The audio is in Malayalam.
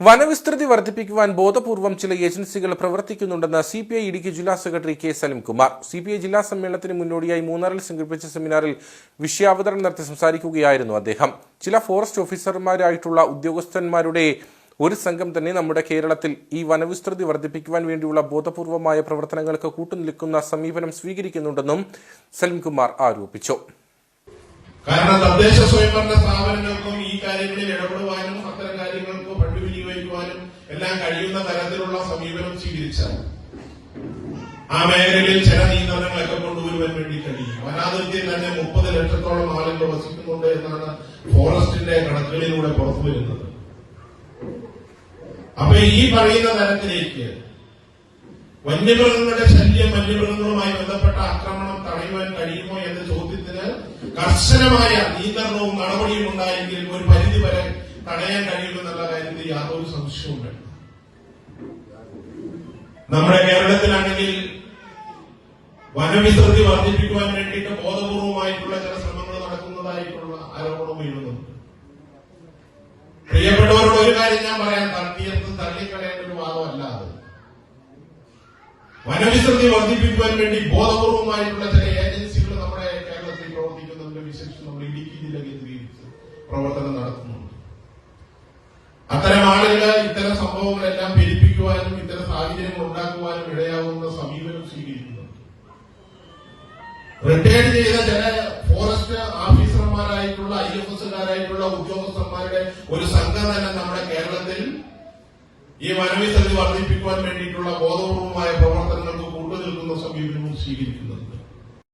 വനവിസ്തൃതി വർദ്ധിപ്പിക്കുവാൻ ബോധപൂർവം ചില ഏജൻസികൾ പ്രവർത്തിക്കുന്നുണ്ടെന്ന് സി പി ഐ ഇടുക്കി ജില്ലാ secretary K Salimkumar. C P I ജില്ലാ സമ്മേളനത്തിന് മുന്നോടിയായി മൂന്നാറിൽ സംഘടിപ്പിച്ച സെമിനാറിൽ വിഷയാവതരണം നടത്തി സംസാരിക്കുകയായിരുന്നു അദ്ദേഹം. ചില ഫോറസ്റ്റ് ഓഫീസർമാരായിട്ടുള്ള ഉദ്യോഗസ്ഥന്മാരുടെ ഒരു സംഘം തന്നെ നമ്മുടെ കേരളത്തിൽ ഈ വനവിസ്തൃതി വർദ്ധിപ്പിക്കുവാൻ വേണ്ടിയുള്ള ബോധപൂർവമായ പ്രവർത്തനങ്ങൾക്ക് കൂട്ടുനിൽക്കുന്ന സമീപനം സ്വീകരിക്കുന്നുണ്ടെന്നും സലിംകുമാർ ആരോപിച്ചു. കാരണം തദ്ദേശ സ്വയംഭരണ സ്ഥാപനങ്ങൾക്കും ഈ കാര്യങ്ങളിൽ ഇടപെടുവാനും എല്ലാം കഴിയുന്ന തരത്തിലുള്ള സമീപനം സ്വീകരിച്ചാൽ ആ മേഖലയിൽ ചില നിയന്ത്രണങ്ങളൊക്കെ കൊണ്ടുവരുവാൻ വേണ്ടി കഴിയും. വനാതിർത്തിയിൽ തന്നെ മുപ്പത് ലക്ഷത്തോളം ആളുകൾ വസിക്കുന്നുണ്ട് എന്നാണ് ഫോറസ്റ്റിന്റെ കണക്കുകളിലൂടെ പുറത്തു വരുന്നത്. അപ്പൊ ഈ പറയുന്ന തരത്തിലേക്ക് വന്യമൃഗങ്ങളുടെ ശല്യം വന്യമൃഗങ്ങളുമായി ബന്ധപ്പെട്ട ആക്രമണം തടയുവാൻ കഴിയുമോ എന്ന ചോദ്യത്തിന് കർശനമായ നിയന്ത്രണവും നടപടിയും ഉണ്ടായെങ്കിൽ ഒരു പരിധി വരെ തടയാൻ കഴിയുമെന്നുള്ള യാതൊരു സംശയവും വേണ്ട നമ്മുടെ കേരളത്തിലാണെങ്കിൽ വനവിസ്തൃതി വർദ്ധിപ്പിക്കുവാൻ വേണ്ടിയിട്ട് ബോധപൂർവമായിട്ടുള്ള ചില ശ്രമങ്ങൾ നടക്കുന്നതായിട്ടുള്ള ആരോപണം ഉയരുന്നുണ്ട് പ്രിയപ്പെട്ടവരോട് ഒരു കാര്യം ഞാൻ പറയാൻ തട്ടിയത് തള്ളിക്കളയേണ്ട ഒരു വാദമല്ല അത്. വനവിസ്തൃതി വർദ്ധിപ്പിക്കുവാൻ വേണ്ടി ബോധപൂർവമായിട്ടുള്ള ചില ഏജൻസികൾ നമ്മുടെ കേരളത്തിൽ പ്രവർത്തിക്കുന്നുണ്ട്. വിശേഷിച്ച് നമ്മൾ ഇടുക്കി കേന്ദ്രീകരിച്ച് പ്രവർത്തനം നടത്തുന്നുണ്ട്. അത്തരം ആളുകൾ ഇത്തരം സംഭവങ്ങളെല്ലാം പെരുപ്പിക്കുവാനും ഇത്തരം സാഹചര്യങ്ങൾ ഉണ്ടാക്കുവാനും ഇടയാവുന്ന സമീപനം സ്വീകരിക്കുന്നുണ്ട് റിട്ടയർഡ് ചെയ്ത ചില ഫോറസ്റ്റ് ഓഫീസർമാരായിട്ടുള്ള ഐ എഫ് എസുകാരായിട്ടുള്ള ഉദ്യോഗസ്ഥന്മാരുടെ ഒരു സംഘം തന്നെ നമ്മുടെ കേരളത്തിൽ ഈ വനവിസതി വർദ്ധിപ്പിക്കുവാൻ വേണ്ടിയിട്ടുള്ള ബോധപൂർവമായ പ്രവർത്തനങ്ങൾക്ക് കൂട്ടുനിൽക്കുന്ന സമീപനവും സ്വീകരിക്കുന്നുണ്ട്.